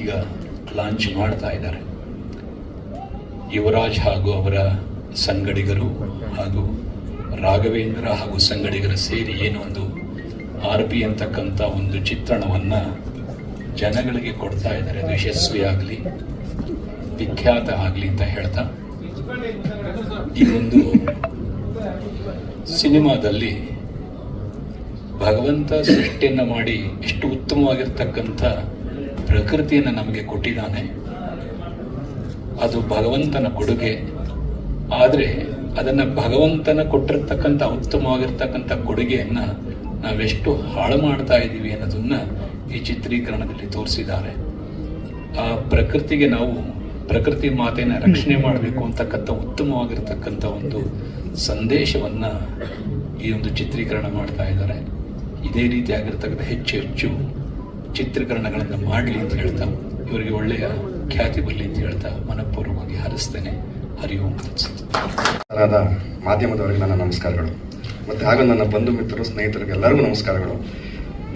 ಈಗ ಲಾಂಚ್ ಮಾಡ್ತಾ ಇದ್ದಾರೆ. ಯುವರಾಜ್ ಹಾಗೂ ಅವರ ಸಂಗಡಿಗರು ಹಾಗೂ ರಾಘವೇಂದ್ರ ಹಾಗೂ ಸಂಗಡಿಗರ ಸೇರಿ ಏನು ಒಂದು ಆರ್ ಪಿ ಅಂತಕ್ಕಂಥ ಒಂದು ಚಿತ್ರಣವನ್ನು ಜನಗಳಿಗೆ ಕೊಡ್ತಾ ಇದ್ದಾರೆ. ಅದು ಯಶಸ್ವಿ ಆಗಲಿ, ವಿಖ್ಯಾತ ಆಗಲಿ ಅಂತ ಹೇಳ್ತಾ, ಈ ಒಂದು ಸಿನಿಮಾದಲ್ಲಿ ಭಗವಂತ ಸೃಷ್ಟಿಯನ್ನು ಮಾಡಿ ಎಷ್ಟು ಉತ್ತಮವಾಗಿರ್ತಕ್ಕಂಥ ಪ್ರಕೃತಿಯನ್ನು ನಮಗೆ ಕೊಟ್ಟಿದ್ದಾನೆ. ಅದು ಭಗವಂತನ ಕೊಡುಗೆ. ಆದರೆ ಅದನ್ನು ಭಗವಂತನ ಕೊಟ್ಟಿರ್ತಕ್ಕಂಥ ಉತ್ತಮವಾಗಿರ್ತಕ್ಕಂಥ ಕೊಡುಗೆಯನ್ನು ನಾವೆಷ್ಟು ಹಾಳು ಮಾಡ್ತಾ ಇದ್ದೀವಿ ಅನ್ನೋದನ್ನು ಈ ಚಿತ್ರೀಕರಣದಲ್ಲಿ ತೋರಿಸಿದ್ದಾರೆ. ಆ ಪ್ರಕೃತಿಗೆ ನಾವು ಪ್ರಕೃತಿ ಮಾತೆಯನ್ನು ರಕ್ಷಣೆ ಮಾಡಬೇಕು ಅಂತಕ್ಕಂಥ ಉತ್ತಮವಾಗಿರ್ತಕ್ಕಂಥ ಒಂದು ಸಂದೇಶವನ್ನು ಈ ಒಂದು ಚಿತ್ರೀಕರಣ ಮಾಡ್ತಾ ಇದ್ದಾರೆ. ಇದೇ ರೀತಿಯಾಗಿರ್ತಕ್ಕಂಥ ಹೆಚ್ಚು ಹೆಚ್ಚು ಚಿತ್ರೀಕರಣಗಳನ್ನು ಮಾಡಲಿ ಅಂತ ಹೇಳ್ತಾ, ಇವರಿಗೆ ಒಳ್ಳೆಯ ಖ್ಯಾತಿ ಬರಲಿ ಅಂತ ಹೇಳ್ತಾ ಮನಪೂರ್ವಕವಾಗಿ ಹರಿಸ್ತೇನೆ. ಹರಿ ತತ್ಸತ್ ತರಹದ ಮಾಧ್ಯಮದವರಿಗೆ ನನ್ನ ನಮಸ್ಕಾರಗಳು. ಮತ್ತು ಹಾಗೂ ನನ್ನ ಬಂಧು ಮಿತ್ರರು, ಸ್ನೇಹಿತರಿಗೆ ಎಲ್ಲರಿಗೂ ನಮಸ್ಕಾರಗಳು.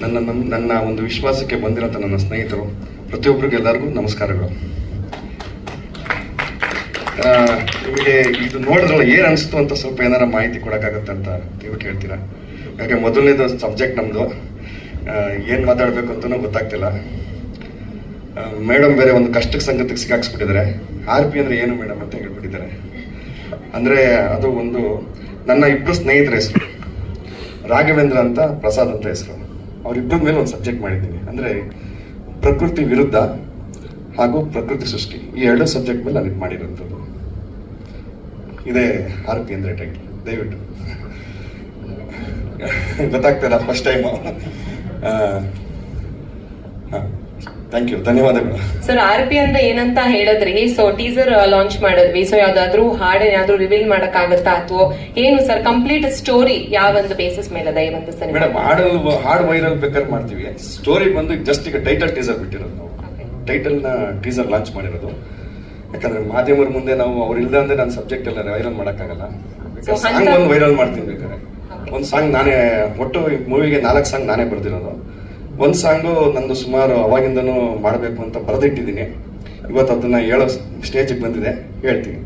ನನ್ನ ನನ್ನ ನನ್ನ ಒಂದು ವಿಶ್ವಾಸಕ್ಕೆ ಬಂದಿರೋಂಥ ನನ್ನ ಸ್ನೇಹಿತರು, ಪ್ರತಿಯೊಬ್ಬರಿಗೂ ಎಲ್ಲರಿಗೂ ನಮಸ್ಕಾರಗಳು. ನಿಮಗೆ ಇದು ನೋಡಿದ್ರಲ್ಲ ಏನು ಅನಿಸ್ತು ಅಂತ ಸ್ವಲ್ಪ ಏನಾರ ಮಾಹಿತಿ ಕೊಡೋಕ್ಕಾಗತ್ತೆ ಅಂತ ದಯವಿಟ್ಟು ಹೇಳ್ತೀರಾ ಯಾಕೆ ಮೊದಲನೇದು ಸಬ್ಜೆಕ್ಟ್ ನಮ್ಮದು ಏನು ಮಾತಾಡಬೇಕು ಅಂತಲೂ ಗೊತ್ತಾಗ್ತಿಲ್ಲ. ಮೇಡಮ್ ಬೇರೆ ಒಂದು ಕಷ್ಟಕ್ಕೆ ಸಂಗತಿಗೆ ಸಿಕ್ಕಾಕ್ಸ್ಬಿಟ್ಟಿದ್ದಾರೆ. ಆರ್ ಪಿ ಅಂದ್ರೆ ಏನು ಮೇಡಮ್ ಅಂತ ಹೇಳ್ಬಿಟ್ಟಿದ್ದಾರೆ. ಅಂದ್ರೆ ಅದು ಒಂದು ನನ್ನ ಇಬ್ಬರು ಸ್ನೇಹಿತರ ಹೆಸರು. ರಾಘವೇಂದ್ರ ಅಂತ ಪ್ರಸಾದ್ ಅಂತ ಹೆಸರು. ಅವರಿಬ್ಬರ ಮೇಲೆ ಒಂದು ಸಬ್ಜೆಕ್ಟ್ ಮಾಡಿದ್ದೀನಿ. ಅಂದ್ರೆ ಪ್ರಕೃತಿ ವಿರುದ್ಧ ಹಾಗೂ ಪ್ರಕೃತಿ ಸೃಷ್ಟಿ. ಈ ಎರಡು ಸಬ್ಜೆಕ್ಟ್ ಮೇಲೆ ನಾನು ಇದು ಮಾಡಿರೋಂಥದ್ದು. ಇದೇ ಆರ್ ಪಿ ಅಂದ್ರೆ ಟೈಟ್ಲ್ ದಯವಿಟ್ಟು. ಗೊತ್ತಾಗ್ತಿಲ್ಲ ಫಸ್ಟ್ ಟೈಮ್ ಥ್ಯಾಂಕ್ ಯು ಧನ್ಯವಾದಗಳು. ಸರ್ ಆರ್ ಪಿ ಅಂತ ಏನಂತ ಹೇಳಿದ್ರಿ ಸೊ ಟೀಸರ್ ಲಾಂಚ್ ಮಾಡಿದ್ವಿ. ಸೊ ಯಾವ್ದಾದ್ರು ಹಾಡ್ ಏನಾದ್ರು ರಿವೀಲ್ ಮಾಡಕ್ ಆಗತ್ತಾ ಅಥವಾ ಏನು ಸರ್ ಕಂಪ್ಲೀಟ್ ಸ್ಟೋರಿ ಯಾವ ಒಂದು ಬೇಸಿಸ್ ಮೇಲೆ ಅದ ಈ ಒಂದು ಸಿನಿಮಾ ಮೇಡಮ್ ಹಾಡು ಹಾಡ್ ವೈರಲ್ ಬೇಕಾದ್ರೆ ಮಾಡ್ತೀವಿ. ಸ್ಟೋರಿ ಬಂದು ಜಸ್ಟ್ ಈಗ ಟೈಟಲ್ ಟೀಸರ್ ಬಿಟ್ಟಿರೋದು ನಾವು. ಟೈಟಲ್ನ ಟೀಸರ್ ಲಾಂಚ್ ಮಾಡಿರೋದು. ಯಾಕಂದ್ರೆ ಮಾಧ್ಯಮರ ಮುಂದೆ ನಾವು ಅವ್ರು ಇಲ್ದ ಅಂದ್ರೆ ನನ್ನ ಸಬ್ಜೆಕ್ಟ್ ಎಲ್ಲ ವೈರಲ್ ಮಾಡಕ್ಕಾಗಲ್ಲ. ಸಾಂಗ್ ಒಂದು ವೈರಲ್ ಮಾಡ್ತೀನಿ ಬೇಕಾದ್ರೆ. ಒಂದು ಸಾಂಗ್ ನಾನೇ, ಒಟ್ಟು ಮೂವಿಗೆ ನಾಲ್ಕು ಸಾಂಗ್ ನಾನೇ ಬರ್ದಿರೋದು. ಒಂದು ಸಾಂಗು ನಂದು ಸುಮಾರು ಅವಾಗಿಂದನು ಮಾಡಬೇಕು ಅಂತ ಬರೆದಿಟ್ಟಿದ್ದೀನಿ. ಇವತ್ತು ಅದನ್ನ ಹೇಳೋ ಸ್ಟೇಜಿಗೆ ಬಂದಿದೆ, ಹೇಳ್ತೀನಿ.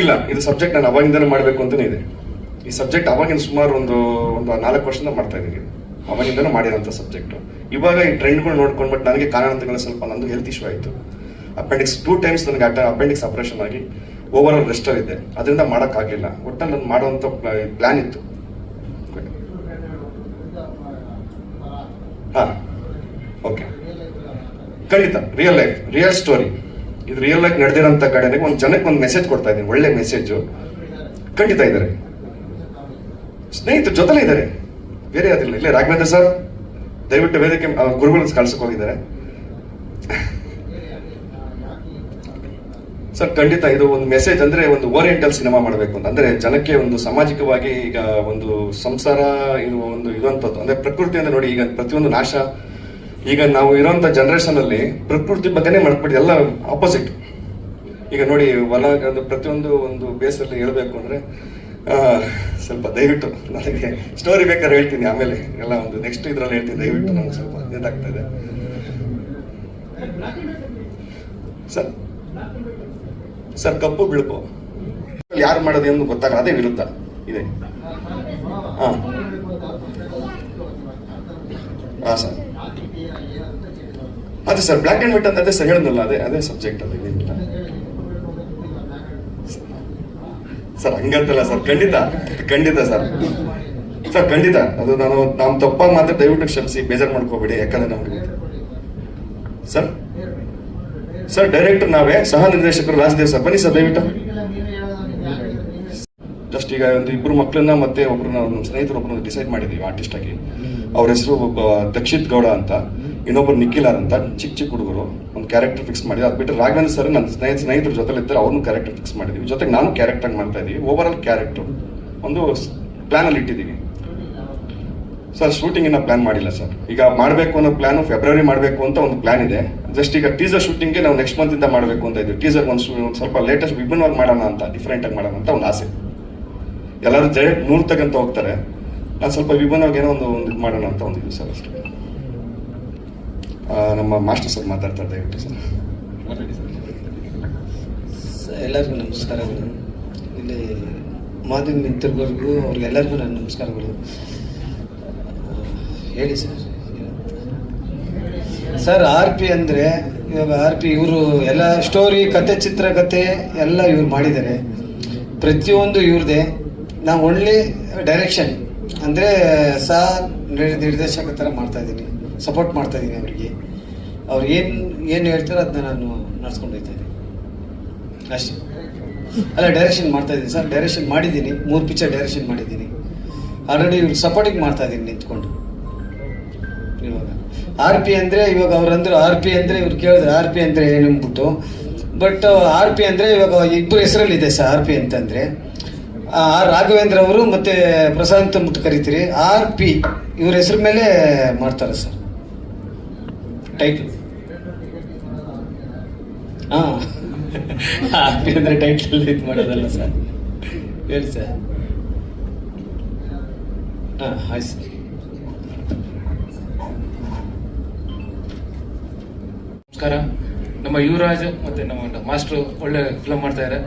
ಇಲ್ಲ, ಇದು ಸಬ್ಜೆಕ್ಟ್ ನಾನು ಅವಾಗಿಂದನೂ ಮಾಡಬೇಕು ಅಂತಲೇ ಇದೆ. ಈ ಸಬ್ಜೆಕ್ಟ್ ಅವಾಗಿಂದ ಸುಮಾರು ಒಂದು ಒಂದು ನಾಲ್ಕು ವರ್ಷದಿಂದ ಮಾಡ್ತಾ ಇದ್ದೀನಿ. ಅವಾಗಿಂದನೂ ಮಾಡಿರೋಂಥ ಸಬ್ಜೆಕ್ಟು ಇವಾಗ ಈ ಟ್ರೆಂಡ್ಗಳು ನೋಡ್ಕೊಂಡ್ಬಿಟ್ಟು ನನಗೆ ಕಾರಣಾಂತರಗಳು ಸ್ವಲ್ಪ ನಂದು ಹೆಲ್ತ್ ಇಶ್ಯೂ ಆಯಿತು. ಅಪೆಂಡಿಕ್ಸ್ ಟೂ ಟೈಮ್ಸ್ ನನಗೆ ಅಟ ಅಪೆಂಡಿಕ್ಸ್ ಆಪರೇಷನ್ ಆಗಿ. ಓವರ್ ಆಲ್ ರೆಸ್ಟರ್ ಇದೆ. ಅದರಿಂದ ಮಾಡೋಕ್ಕಾಗಲಿಲ್ಲ ಒಟ್ಟಲ್ಲಿ ನಾನು ಮಾಡುವಂಥ ಪ್ಲಾನ್ ಇತ್ತು. ಹಾಂ. ಓಕೆ ಖಂಡಿತ. ರಿಯಲ್ ಲೈಫ್ ರಿಯಲ್ ಸ್ಟೋರಿ ಇದು ರಿಯಲ್ ಲೈಫ್ ನಡೆದಿರೋಂಥ ಕಡೆಗೆ ಒಂದು ಜನಕ್ಕೆ ಒಂದು ಮೆಸೇಜ್ ಕೊಡ್ತಾ ಇದ್ದೀನಿ. ಒಳ್ಳೆ ಮೆಸೇಜು ಖಂಡಿತ ಇದ್ದಾರೆ. ಸ್ನೇಹಿತರು ಜೊತೆಲೇ ಇದ್ದಾರೆ. ಬೇರೆ ಅದಿಲ್ಲ ಇಲ್ಲೇ ರಾಘವೇಂದ್ರ ಸರ್, ದಯವಿಟ್ಟು ವೇದಿಕೆ ಗುರುಗಳನ್ನು ಗುರುಗಳು ಕಳ್ಸಕ್ ಹೋಗಿದ್ದಾರೆ. ಸರ್, ಖಂಡಿತ ಇದು ಒಂದು ಮೆಸೇಜ್ ಅಂದ್ರೆ ಒಂದು ಓರಿಯೆಂಟಲ್ ಸಿನಿಮಾ ಮಾಡಬೇಕು ಅಂತ. ಅಂದ್ರೆ ಜನಕ್ಕೆ ಒಂದು ಸಾಮಾಜಿಕವಾಗಿ ಈಗ ಒಂದು ಸಂಸಾರ ಇದು ಒಂದು ಇರುವಂತದ್ದು. ಅಂದ್ರೆ ಪ್ರಕೃತಿ ಅಂದ್ರೆ ನೋಡಿ, ಈಗ ಪ್ರತಿಯೊಂದು ನಾಶ. ಈಗ ನಾವು ಇರೋಂತ ಜನರೇಷನ್ ಅಲ್ಲಿ ಪ್ರಕೃತಿ ಬಗ್ಗೆನೇ ಮಾಡ್ಬಿಟ್ಟು ಎಲ್ಲ ಆಪೋಸಿಟ್ ಈಗ ನೋಡಿ, ಹೊಲ ಪ್ರತಿಯೊಂದು ಒಂದು ಬೇಸಲ್ಲಿ ಹೇಳ್ಬೇಕು ಅಂದ್ರೆ ಸ್ವಲ್ಪ ದಯವಿಟ್ಟು ನನಗೆ ಸ್ಟೋರಿ ಬೇಕಾದ್ರೆ ಹೇಳ್ತೀನಿ ಆಮೇಲೆ. ಎಲ್ಲ ಒಂದು ನೆಕ್ಸ್ಟ್ ಇದ್ರಲ್ಲಿ ಹೇಳ್ತೀನಿ, ದಯವಿಟ್ಟು ನನಗೆ ಸ್ವಲ್ಪ ಇದಾಗ್ತಾ ಇದೆ. ಸರ್. ಸರ್, ಕಪ್ಪು ಬಿಳುಪು. ಯಾರು ಮಾಡೋದು ಎಂದು ಗೊತ್ತಾಗಲ್ಲ, ಅದೇ ವಿರುದ್ಧ. ಇದೆ. ಹಾ. ಸರ್. ಅದೇ ಸರ್ ಬ್ಲ್ಯಾಕ್ ಅಂಡ್ ವೈಟ್ ಅಂತ ಅದೇ ಸರ್ ಹೇಳಿದ್ನಲ್ಲ ಅದೇ ಅದೇ ಸಬ್ಜೆಕ್ಟ್ ಅದು ಏನಿಲ್ಲ ಸರ್, ಹಂಗಂತಲ್ಲ ಸರ್, ಖಂಡಿತ ಖಂಡಿತ ಸರ್. ಸರ್, ಖಂಡಿತ. ಅದು ನಾನು ನಾವು ತಪ್ಪಾಗಿ ಮಾತ್ರ ದಯವಿಟ್ಟು ಕ್ಷಮಿಸಿ, ಬೇಜಾರು ಮಾಡ್ಕೋಬೇಡಿ, ಯಾಕಂದ್ರೆ ನಮ್ಗೆ ಸರ್? ಸರ್ ಡೈರೆಕ್ಟರ್ ನಾವೇ ಸಹ ನಿರ್ದೇಶಕರು ರಾಜದೇವ್ ಸರ್ ಬನ್ನಿ ಸರ್ ದಯವಿಟ್ಟು. ಜಸ್ಟ್ ಈಗ ಒಂದು ಇಬ್ಬರು ಮಕ್ಕಳನ್ನ ಮತ್ತೆ ಒಬ್ಬರನ್ನ ನಮ್ಮ ಸ್ನೇಹಿತರು ಒಬ್ಬರನ್ನ ಡಿಸೈಡ್ ಮಾಡಿದ್ದೀವಿ ಆರ್ಟಿಸ್ಟ್ ಆಗಿ. ಅವ್ರ ಹೆಸರು ಒಬ್ಬ ದಕ್ಷಿತ್ ಗೌಡ ಅಂತ ಇನ್ನೊಬ್ಬರು ನಿಖಿಲಾರ್ ಅಂತ ಚಿಕ್ಕ ಚಿಕ್ಕ ಹುಡುಗರು ಒಂದು ಕ್ಯಾರೆಕ್ಟರ್ ಫಿಕ್ಸ್ ಮಾಡಿದ್ವಿ ಅದು ಬಿಟ್ಟು ರಾಘವೇಂದ್ರ ಸರ್ ನನ್ನ ಸ್ನೇಹಿತ ಸ್ನೇಹಿತರ ಜೊತೆಲಿ ಇದ್ದಾರೆ ಅವ್ರನ್ನೂ ಕ್ಯಾರೆಕ್ಟರ್ ಫಿಕ್ಸ್ ಮಾಡಿದೀವಿ. ಜೊತೆಗೆ ನಾನು ಕ್ಯಾರೆಕ್ಟರ್ ಮಾಡ್ತಾ ಇದ್ದೀವಿ ಓವರ್ ಆಲ್ ಕ್ಯಾರೆಕ್ಟರ್ ಒಂದು ಪ್ಲಾನ್ ಅಲ್ಲಿ ಇಟ್ಟಿದ್ದೀವಿ ಸರ್ ಶೂಟಿಂಗ್ ಇನ್ನ ಪ್ಲಾನ್ ಮಾಡಿಲ್ಲ ಸರ್. ಈಗ ಮಾಡಬೇಕು ಅನ್ನೋ ಪ್ಲಾನ್ ಫೆಬ್ರವರಿ ಮಾಡಬೇಕು ಅಂತ ಒಂದು ಪ್ಲಾನ್ ಇದೆ. ಜಸ್ಟ್ ಈಗ ಟೀಸರ್ ಶೂಟಿಂಗ್ಗೆ ನಾವು ನೆಕ್ಸ್ಟ್ ಮಂತ್ ಇಂದ ಮಾಡಬೇಕು ಅಂತ ಇದ್ದೀವಿ. ಟೀಸರ್ ಒಂದು ಸ್ವಲ್ಪ ಲೇಟೆಸ್ಟ್ ವಿಭಿನ್ನವಾಗಿ ಮಾಡೋಣ ಅಂತ ಡಿಫ್ರೆಂಟ್ ಆಗಿ ಮಾಡೋಣ ಅಂತ ಒಂದು ಆಸೆ. ಎಲ್ಲರೂ ಡೈರೆಕ್ಟ್ ನೂರು ತಗಂತ ಹೋಗ್ತಾರೆ. ನಾನು ಸ್ವಲ್ಪ ವಿಭಿನ್ನವಾಗಿ ಏನೋ ಒಂದು ಒಂದು ಇದು ಮಾಡೋಣ ಅಂತ ಒಂದು ಇದು ಸರ್ ಅಷ್ಟೇ. ನಮ್ಮ ಮಾಸ್ಟರ್ ಸರ್ ಮಾತಾಡ್ತಾರೆ ದಯವಿಟ್ಟು ಸರ್. ಎಲ್ಲರಿಗೂ ನಮಸ್ಕಾರಗಳು. ಇಲ್ಲಿ ಮಾಧ್ಯಮ ಮಿತ್ರರಿಗೂ ಅವ್ರಿಗೆಲ್ಲರಿಗೂ ನನ್ನ ನಮಸ್ಕಾರಗಳು. ಹೇಳಿ ಸರ್. ಸರ್, ಆರ್ ಪಿ ಅಂದರೆ ಇವಾಗ ಆರ್ ಪಿ ಇವರು ಎಲ್ಲ ಸ್ಟೋರಿ ಕತೆ ಚಿತ್ರಕಥೆ ಎಲ್ಲ ಇವ್ರು ಮಾಡಿದ್ದಾರೆ. ಪ್ರತಿಯೊಂದು ಇವ್ರದೇ. ನಾವು ಒಳ್ಳೆ ಡೈರೆಕ್ಷನ್ ಅಂದರೆ ಸಹ ನಿರ್- ನಿರ್ದೇಶಕ ಥರ ಮಾಡ್ತಾಯಿದ್ದೀನಿ ಸಪೋರ್ಟ್ ಮಾಡ್ತಾಯಿದ್ದೀನಿ ಅವರಿಗೆ. ಅವ್ರು ಏನು ಏನು ಹೇಳ್ತಾರೋ ಅದನ್ನ ನಾನು ನಡ್ಸ್ಕೊಂಡು ಅಷ್ಟೇ. ಅಲ್ಲ ಡೈರೆಕ್ಷನ್ ಮಾಡ್ತಾಯಿದ್ದೀನಿ ಸರ್ ಡೈರೆಕ್ಷನ್ ಮಾಡಿದ್ದೀನಿ. ಮೂರು ಪಿಕ್ಚರ್ ಡೈರೆಕ್ಷನ್ ಮಾಡಿದ್ದೀನಿ. ಆಲ್ರೆಡಿ ಇವ್ರು ಸಪೋರ್ಟಿಂಗ್ ಮಾಡ್ತಾಯಿದ್ದೀನಿ ನಿಂತ್ಕೊಂಡು. ಆರ್ ಪಿ ಅಂದರೆ ಇವಾಗ ಅವ್ರಂದ್ರು ಆರ್ ಪಿ ಅಂದರೆ ಇವ್ರು ಕೇಳಿದ್ರು ಆರ್ ಪಿ ಅಂದರೆ ಏನು ಅಂದ್ಬಿಟ್ಟು. ಬಟ್ ಆರ್ ಪಿ ಅಂದರೆ ಇವಾಗ ಇಬ್ಬರು ಹೆಸರಲ್ಲಿದೆ ಸರ್ ಆರ್ ಪಿ ಅಂತಂದರೆ ಆರ್ ರಾಘವೇಂದ್ರ ಅವರು ಮತ್ತು ಪ್ರಶಾಂತ್ ಅಂದ್ಬಿಟ್ಟು ಕರಿತೀರಿ. ಆರ್ ಪಿ, ಇವ್ರ ಹೆಸರು ಮೇಲೆ ಮಾಡ್ತಾರೆ ಸರ್. ಟೈಟ್ ಹಾಂ. ಆರ್ ಪಿ ಅಂದರೆ ಟೈಟ್ಲ್ ಇದು ಮಾಡೋದಲ್ಲ ಸರ್. ಹೇಳಿ ಸರ್. ಹಾಂ, ಆಯ್ತು ಸರ್. ನಮಸ್ಕಾರ. ನಮ್ಮ ಯುವರಾಜ್ ಮತ್ತೆ ನಮ್ಮ ಮಾಸ್ಟರ್ ಒಳ್ಳೆ ಫಿಲಮ್ ಮಾಡ್ತಾ ಇದ್ದಾರೆ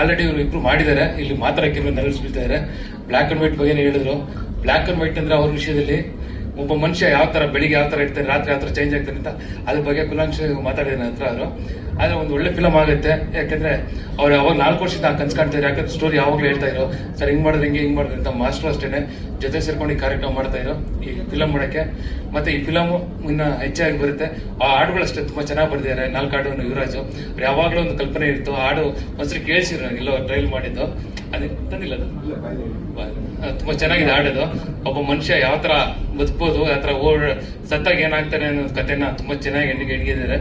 ಆಲ್ರೆಡಿ ಇವರು ಇಬ್ರು ಮಾಡಿದ್ದಾರೆ. ಇಲ್ಲಿ ಮಾತಾಡಕ್ಕೆ ನೆಲೆಸ್ಬಿಡ್ತಾ ಇದ್ದಾರೆ ಬ್ಲಾಕ್ ಅಂಡ್ ವೈಟ್ ಬಗ್ಗೆ ಹೇಳಿದ್ರು. ಬ್ಲಾಕ್ ಅಂಡ್ ವೈಟ್ ಅಂದ್ರೆ ಅವ್ರ ವಿಷಯದಲ್ಲಿ ಒಬ್ಬ ಮನುಷ್ಯ ಯಾವ ತರ ಬೆಳಿಗ್ಗೆ ಯಾವ ತರ ಇರ್ತಾರೆ ರಾತ್ರಿ ಯಾವ ತರ ಚೇಂಜ್ ಆಗ್ತಾನೆ ಅಂತ ಅದ್ರ ಬಗ್ಗೆ ಕುಲಾಂಶ ಮಾತಾಡಿದ ನಂತರ ಅವರು. ಆದ್ರೆ ಒಂದು ಒಳ್ಳೆ ಫಿಲಮ್ ಆಗುತ್ತೆ ಯಾಕಂದ್ರೆ ಅವ್ರು ಯಾವಾಗ ನಾಲ್ಕು ವರ್ಷದಿಂದ ಕನ್ಸ್ ಕಾಣ್ತಾ ಇದ್ರು ಯಾಕಂದ್ರೆ ಸ್ಟೋರಿ ಯಾವಾಗಲೂ ಹೇಳ್ತಾ ಇರೋ ಸರ್ ಹಿಂಗ್ ಮಾಡಿದ್ರೆ ಹಿಂಗೆ ಹಿಂಗ್ ಮಾಡಿದ್ರೆ ಅಂತ ಮಾಸ್ಟರ್ ಅಷ್ಟೇನೆ ಜೊತೆ ಸೇರ್ಕೊಂಡು ಈ ಕಾರ್ಯಕ್ರಮ ಮಾಡ್ತಾ ಇರೋ ಈ ಫಿಲಮ್ ಮಾಡಕ್ಕೆ. ಮತ್ತೆ ಈ ಫಿಲಮ್ ಇನ್ನ ಹೆಚ್ಚಾಗಿ ಬರುತ್ತೆ. ಆ ಹಾಡುಗಳು ಅಷ್ಟೇ ತುಂಬಾ ಚೆನ್ನಾಗಿ ಬರ್ದಿದ್ದಾರೆ ನಾಲ್ಕು ಹಾಡು ಯುವರಾಜು. ಅವ್ರು ಯಾವಾಗಲೂ ಒಂದು ಕಲ್ಪನೆ ಇತ್ತು. ಹಾಡು ಒಂದ್ಸರಿ ಕೇಳಿಸಿರೋ ಎಲ್ಲೋ ಟ್ರೈಲ್ ಮಾಡಿದ್ದು. ಅದಕ್ಕೆ ತಂದಿಲ್ಲ ಅದು? ತುಂಬಾ ಚೆನ್ನಾಗಿದೆ ಹಾಡೋದು. ಒಬ್ಬ ಮನುಷ್ಯ ಯಾವ ತರ ಬದುಕ್ಬೋದು ಯಾವ ತರ ಓಡ್ ಸತ್ತಾಗ ಏನಾಗ್ತಾನೆ ಅನ್ನೋ ಕಥೆನ ತುಂಬಾ ಚೆನ್ನಾಗಿ ಎಣ್ಣಿಗೆ ಹಿಡಿದಿದ್ದಾರೆ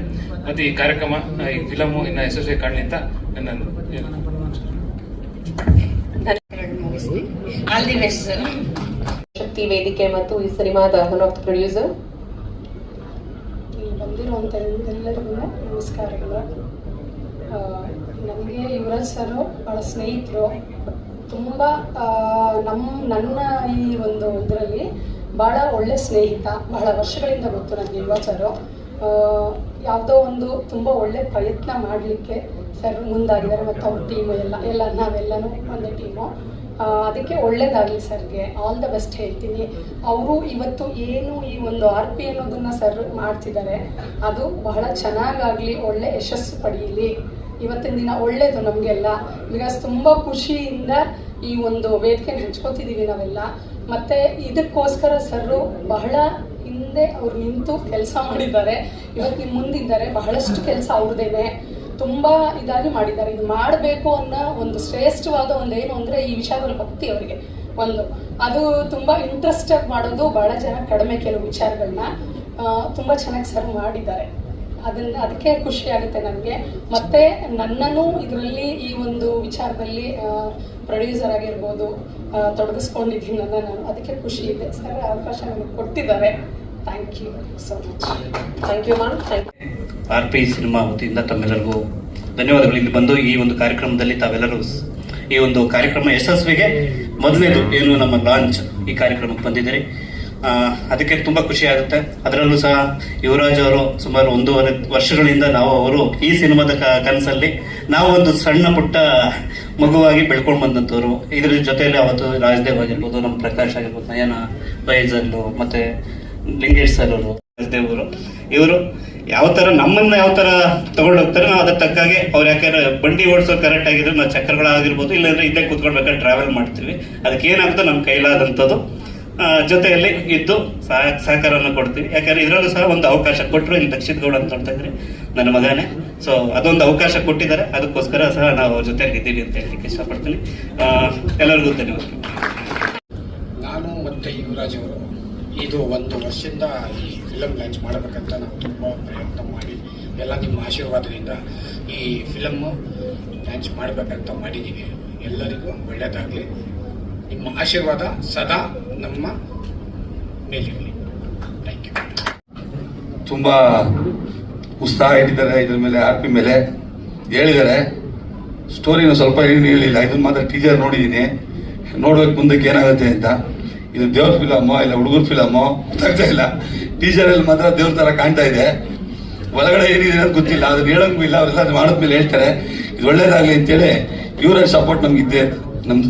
ಮತ್ತೆ ಈ ಕಾರ್ಯಕ್ರಮ ಈ ಫಿಲಮು ಇನ್ನ ಯಶಸ್ವಿ ಕಾಣಲಿ ಅಂತ ನನ್ನ ಆಲ್ ದಿ ಬೆಸ್ಟ್ ಶಕ್ತಿ ವೇದಿಕೆ ಮತ್ತು ಈ ಸಿನಿಮಾದ ಒನ್ ಆಫ್ ದ ಪ್ರೊಡ್ಯೂಸರ್ ಬಂದಿರುವಂಥ ಎಲ್ಲರಿಗೂ ನಮಸ್ಕಾರಗಳು. ನಮಗೆ ಯುವರಾಜ್ ಸರ್ ಭಾಳ ಸ್ನೇಹಿತರು ತುಂಬ ನಮ್ಮ ನನ್ನ ಈ ಒಂದು ಇದರಲ್ಲಿ ಭಾಳ ಒಳ್ಳೆ ಸ್ನೇಹಿತ, ಬಹಳ ವರ್ಷಗಳಿಂದ ಗೊತ್ತು ನನಗೆ ಯುವರಾಜ್ ಸರು. ಯಾವುದೋ ಒಂದು ತುಂಬ ಒಳ್ಳೆ ಪ್ರಯತ್ನ ಮಾಡಲಿಕ್ಕೆ ಸರ್ ಮುಂದಾಗಿದ್ದಾರೆ, ಮತ್ತು ಅವ್ರ ಟೀಮು ಎಲ್ಲ ಎಲ್ಲ, ನಾವೆಲ್ಲನೂ ಒಂದೇ ಟೀಮು ಅದಕ್ಕೆ ಒಳ್ಳೇದಾಗಲಿ ಸರ್ಗೆ ಆಲ್ ದ ಬೆಸ್ಟ್ ಹೇಳ್ತೀನಿ. ಅವರು ಇವತ್ತು ಏನು ಈ ಒಂದು ಆರ್ ಪಿ ಅನ್ನೋದನ್ನ ಸರ್ ಮಾಡ್ತಿದ್ದಾರೆ, ಅದು ಬಹಳ ಚೆನ್ನಾಗಾಗಲಿ, ಒಳ್ಳೆ ಯಶಸ್ಸು ಪಡೆಯಲಿ ಇವತ್ತಿನ ದಿನ ಒಳ್ಳೇದು ನಮಗೆಲ್ಲ. ಬಿಕಾಸ್ ತುಂಬ ಖುಷಿಯಿಂದ ಈ ಒಂದು ವೇದಿಕೆನ ಹಂಚ್ಕೋತಿದ್ದೀವಿ ನಾವೆಲ್ಲ. ಮತ್ತು ಇದಕ್ಕೋಸ್ಕರ ಸರ್ರು ಬಹಳ ಹಿಂದೆ ಅವ್ರು ನಿಂತು ಕೆಲಸ ಮಾಡಿದ್ದಾರೆ. ಇವತ್ತು ನಿಮ್ಮ ಮುಂದಿದ್ದಾರೆ, ಬಹಳಷ್ಟು ಕೆಲಸ ಅವ್ರದ್ದೇನೆ ತುಂಬ ಇದಾಗಿ ಮಾಡಿದ್ದಾರೆ. ಇದು ಮಾಡಬೇಕು ಅನ್ನೋ ಒಂದು ಶ್ರೇಷ್ಠವಾದ ಒಂದು ಏನು ಅಂದರೆ ಈ ವಿಷಯದಲ್ಲಿ ಭಕ್ತಿ ಅವರಿಗೆ. ಒಂದು. ಅದು ತುಂಬ ಇಂಟ್ರೆಸ್ಟಾಗಿ ಮಾಡೋದು ಭಾಳ ಜನ ಕಡಿಮೆ ಕೆಲವು ವಿಚಾರಗಳನ್ನ ತುಂಬ ಚೆನ್ನಾಗಿ ಸರ್ವ್ ಮಾಡಿದ್ದಾರೆ. ಅದನ್ನ ಅದಕ್ಕೆ ಖುಷಿ ಆಗುತ್ತೆ ನನಗೆ. ಮತ್ತೆ ನನ್ನನ್ನು ಇದರಲ್ಲಿ ಈ ಒಂದು ವಿಚಾರದಲ್ಲಿ ಪ್ರೊಡ್ಯೂಸರ್ ಆಗಿರ್ಬೋದು ತೊಡಗಿಸ್ಕೊಂಡಿದ್ದೀನಿ ನನ್ನ ನಾನು ಅದಕ್ಕೆ ಖುಷಿ ಇದೆ. ಸರ್ ಅವಕಾಶ ನನಗೆ ಕೊಟ್ಟಿದ್ದಾರೆ. Thank you so much thank you ma'am thank R P cinema ವತಿಯಿಂದ ತಮ್ಮೆಲ್ಲರಿಗೂ ಧನ್ಯವಾದಗಳು. ಇಲ್ಲಿ ಬಂದು ಈ ಒಂದು ಕಾರ್ಯಕ್ರಮದಲ್ಲಿ ತಾವೆಲ್ಲರೂ ಈ ಒಂದು ಕಾರ್ಯಕ್ರಮ ಯಶಸ್ವಿಗೆ ಮೊದಲನೇದು ಏನು ನಮ್ಮ ಲಾಂಚ್ ಈ ಕಾರ್ಯಕ್ರಮಕ್ಕೆ ಬಂದಿದ್ದೀರಿ. ಅದಕ್ಕೆ ತುಂಬಾ ಖುಷಿ ಆಗುತ್ತೆ ಅದರಲ್ಲೂ ಸಹ ಯುವರಾಜ್ ಅವರು ಸುಮಾರು ಒಂದೂವರೆ ವರ್ಷಗಳಿಂದ ನಾವು ಅವರು ಈ ಸಿನಿಮಾದ ಕನಸಲ್ಲಿ ನಾವು ಒಂದು ಸಣ್ಣ ಪುಟ್ಟ ಮಗುವಾಗಿ ಬೆಳ್ಕೊಂಡು ಬಂದಂಥವ್ರು ಇದ್ರ ಜೊತೆಯಲ್ಲಿ ಅವತ್ತು ರಾಜದೇವ್ ಆಗಿರ್ಬೋದು, ನಮ್ಮ ಪ್ರಕಾಶ್ ಆಗಿರ್ಬೋದು, ನಯನ ಬೈಜಲ್ಲು ಮತ್ತೆ ಲಿಂಗೇಶ್ ಸರ್ ಅವರು, ರಾಜದೇವ್ ಅವರು. ಇವರು ಯಾವ ತರ ನಮ್ಮನ್ನ ಯಾವ ತಗೊಂಡು ಹೋಗ್ತಾರೆ, ನಾವು ಅದಕ್ಕೆ ತಕ್ಕಾಗೆ ಅವ್ರು ಯಾಕಂದ್ರೆ ಬಂಡಿ ಓಡಿಸೋ ಕರೆಕ್ಟ್ ಆಗಿದ್ರೆ ನಾವು ಚಕ್ರಗಳಾಗಿರ್ಬೋದು, ಇಲ್ಲಾಂದ್ರೆ ಇಲ್ಲೇ ಕೂತ್ಕೊಳ್ಬೇಕಾದ್ರೆ ಟ್ರಾವೆಲ್ ಮಾಡ್ತೀವಿ. ಅದಕ್ಕೆ ಏನಾಗುತ್ತೋ ನಮ್ಮ ಕೈಲಾದಂಥದ್ದು. ಜೊತೆಯಲ್ಲಿ ಇದ್ದು ಸಹ- ಸಹಕಾರವನ್ನು ಕೊಡ್ತೀವಿ. ಯಾಕಂದ್ರೆ ಇದರಲ್ಲೂ ಸಹ ಒಂದು ಅವಕಾಶ ಕೊಟ್ಟರು ಇಲ್ಲಿ ದಕ್ಷಿತ್ ಗೌಡ ಅಂತ ನೋಡ್ತಾ ಇದ್ರೆ ನನ್ನ ಮಗನೇ. ಸೊ ಅದೊಂದು ಅವಕಾಶ ಕೊಟ್ಟಿದ್ದಾರೆ. ಅದಕ್ಕೋಸ್ಕರ ಸಹ ನಾವು ಜೊತೆಲಿ ಇದ್ದೀವಿ ಅಂತ ಹೇಳಲಿಕ್ಕೆ ಇಷ್ಟಪಡ್ತೀನಿ. ಎಲ್ಲರಿಗೂ ಧನ್ಯವಾದ. ನಾನು ಮತ್ತು ಯುವರಾಜ್ ಅವರು, ಇದು ಒಂದು ವರ್ಷದಿಂದ ಈ ಫಿಲಮ್ ಲಾಂಚ್ ಮಾಡಬೇಕಂತ ನಾವು ತುಂಬ ಪ್ರಯತ್ನ ಮಾಡಿ, ಎಲ್ಲ ನಿಮ್ಮ ಆಶೀರ್ವಾದದಿಂದ ಈ ಫಿಲಮ್ಮು ಲಾಂಚ್ ಮಾಡಬೇಕಂತ ಮಾಡಿದ್ದೀವಿ ಎಲ್ಲರಿಗೂ ಒಳ್ಳೆಯದಾಗಲಿ ನಿಮ್ಮ ಆಶೀರ್ವಾದ ಸದಾ ನಮ್ಮ ಮೇಲಿರಲಿ. ಥ್ಯಾಂಕ್ ಯು ತುಂಬ ಉತ್ಸಾಹ ಇಟ್ಟಿದ್ದಾರೆ, ಇದ್ರ ಮೇಲೆ ಆರ್ ಪಿ ಮೇಲೆ ಹೇಳಿದ್ದಾರೆ. ಸ್ಟೋರಿನ ಸ್ವಲ್ಪ ಏನು ಹೇಳಿಲ್ಲ ಇದನ್ನ ಮಾತ್ರ ಟೀಚರ್ ನೋಡಿದ್ದೀನಿ. ನೋಡ್ಬೇಕು ಮುಂದಕ್ಕೆ ಏನಾಗುತ್ತೆ ಅಂತ. ಇದು ದೇವ್ರ ಫಿಲಮೋ, ಇಲ್ಲ ಹುಡುಗರ ಫಿಲಮೋ, ಗೊತ್ತಾಗ್ತಾ ಇಲ್ಲ. ಟೀಚರ್ ಅಲ್ಲಿ ಮಾತ್ರ ದೇವ್ರ ತರ ಕಾಣ್ತಾ ಇದೆ. ಒಳಗಡೆ ಏನಿದೆ ಅಂತ ಗೊತ್ತಿಲ್ಲ. ಅದನ್ನ ಹೇಳಂಗೂ ಇಲ್ಲ. ಅವರೆಲ್ಲ ಮಾಡಿದ್ಮೇಲೆ ಹೇಳ್ತಾರೆ. ಇದು ಒಳ್ಳೇದಾಗ್ಲಿ ಅಂತೇಳಿ ಇವರ ಸಪೋರ್ಟ್ ನಮ್ಗೆ ಇದ್ದೇ ನಮ್ದು